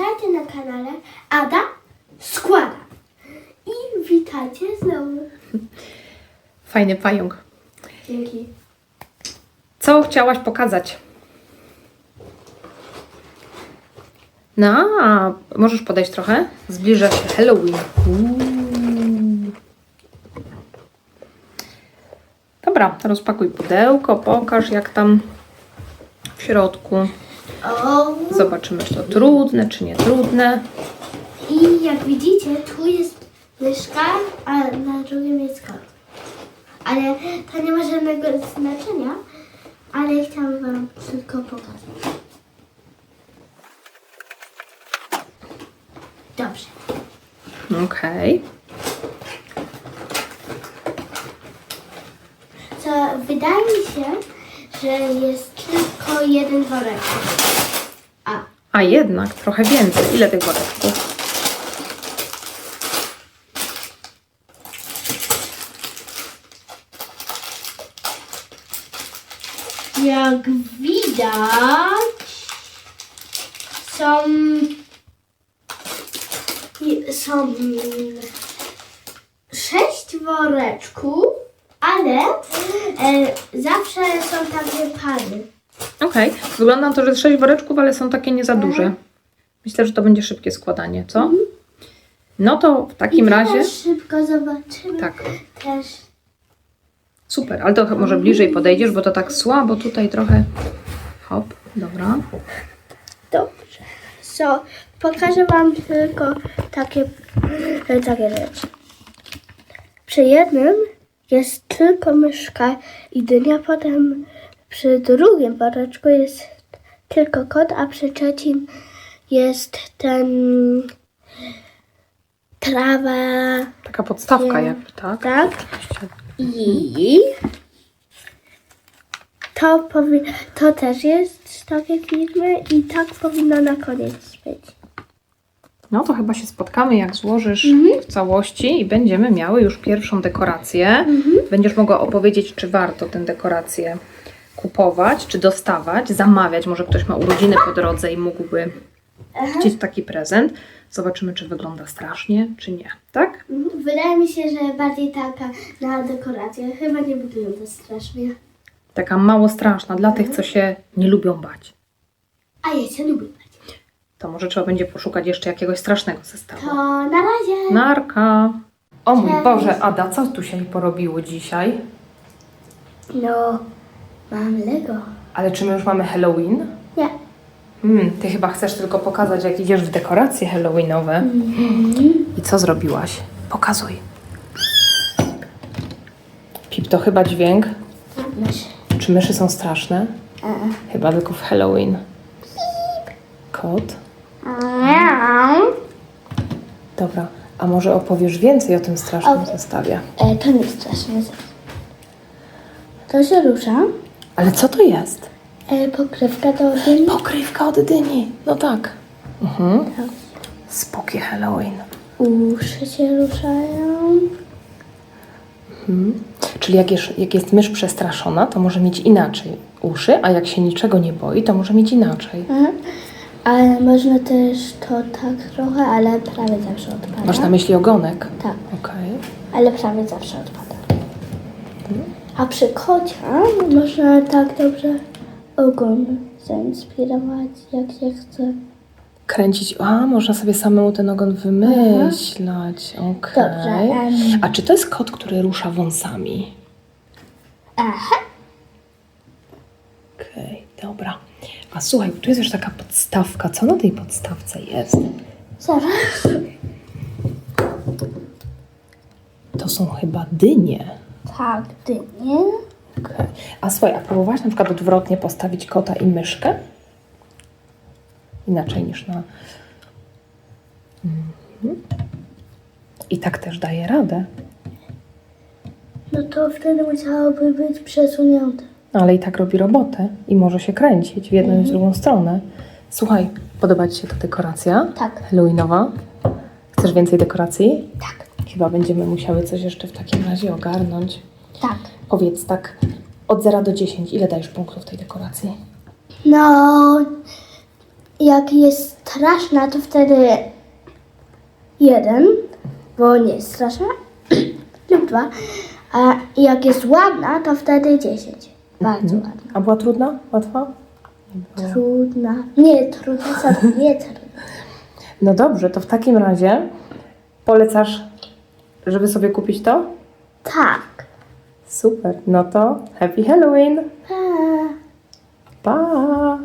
Witajcie na kanale Ada Składa. I witajcie znowu. Fajny pająk. Dzięki. Co chciałaś pokazać? No, możesz podejść trochę? Zbliża się Halloween. Uuu. Dobra, rozpakuj pudełko, pokaż jak tam w środku. Zobaczymy, czy to trudne, czy nie trudne. I jak widzicie, tu jest myszka, a na drugim jest kot. Ale to nie ma żadnego znaczenia, ale chciałam Wam tylko pokazać. Dobrze. Okej. Co wydaje mi się, że jest tylko jeden worek. A, A jednak, trochę więcej. Ile tych woreczków? jak widać, są są sześć woreczków, ale e, zawsze są takie pary. Okej. Wygląda na to, że sześć woreczków, ale są takie nie za duże. Myślę, że to będzie szybkie składanie, co? No to w takim I razie... teraz szybko zobaczymy Tak. też. Super, ale to ch- może bliżej podejdziesz, bo to tak słabo tutaj trochę. Hop, dobra. Dobrze. So, pokażę Wam tylko takie, takie rzeczy. Przy jednym jest tylko myszka i dynia, potem przy drugim woreczku jest tylko kot, a przy trzecim jest ten trawa, Taka podstawka Nie. jakby, tak? tak? I to, powi- to też jest z takiej firmy i tak powinno na koniec być. No to chyba się spotkamy, jak złożysz Mhm. w całości i będziemy miały już pierwszą dekorację. Mhm. Będziesz mogła opowiedzieć, czy warto tę dekorację kupować, czy dostawać, zamawiać. Może ktoś ma urodziny po drodze i mógłby chcieć taki prezent. Zobaczymy, czy wygląda strasznie, czy nie. Tak? Mhm. Wydaje mi się, że bardziej taka na dekorację. Chyba nie wygląda strasznie. Taka mało straszna dla tych, co się nie lubią bać. A ja się lubię. To może trzeba będzie poszukać jeszcze jakiegoś strasznego zestawu. To na razie. Narka. O mój Cześć. Boże, Ada, co tu się porobiło dzisiaj? No, mam Lego. Ale czy my już mamy Halloween? Nie. Hmm, ty chyba chcesz tylko pokazać, jak idziesz w dekoracje halloweenowe. I co zrobiłaś? Pokazuj. Pip, to chyba dźwięk. Mysz. Czy myszy są straszne? E. Chyba tylko w Halloween. Kot? Dobra, a może opowiesz więcej o tym strasznym O. zestawie? E, to nie strasznie. To się rusza. Ale co to jest? E, pokrywka do dyni. Pokrywka od dyni. No tak. Mhm. Spooky Halloween. Uszy się ruszają. Czyli jak jest, jak jest mysz przestraszona, to może mieć inaczej uszy, a jak się niczego nie boi, to może mieć inaczej. Mhm. Ale można też to tak trochę, ale prawie zawsze odpada. Masz na myśli ogonek? Tak, Okej. ale prawie zawsze odpada. A przy kocia można tak dobrze ogon zainspirować, jak się chce. Kręcić. A, można sobie samemu ten ogon wymyślać. Okej. Dobrze, em. A czy to jest kot, który rusza wąsami? Aha. Okej, dobra. A słuchaj, tu jest już taka podstawka. Co na tej podstawce jest? Zaraz. To są chyba dynie. Tak, dynie. Okej. A słuchaj, a próbowałaś na przykład odwrotnie postawić kota i myszkę? Inaczej niż na... Mhm. I tak też daje radę. No to wtedy musiałoby być przesunięte. Ale i tak robi robotę i może się kręcić w jedną i w drugą stronę. Słuchaj, podoba Ci się ta dekoracja? Tak. Halloweenowa? Chcesz więcej dekoracji? Tak. Chyba będziemy musiały coś jeszcze w takim razie ogarnąć. Tak. Powiedz tak, od 0 do 10, ile dajesz punktów tej dekoracji? No, jak jest straszna, to wtedy jeden, bo nie jest straszna, lub dwa. A jak jest ładna, to wtedy dziesięć. Bardzo ładna. A była trudna? Łatwa? Trudna. Nie, trudna, nie trudna. No dobrze, to w takim razie polecasz, żeby sobie kupić to? Tak. Super, no to Happy Halloween! Pa. Pa!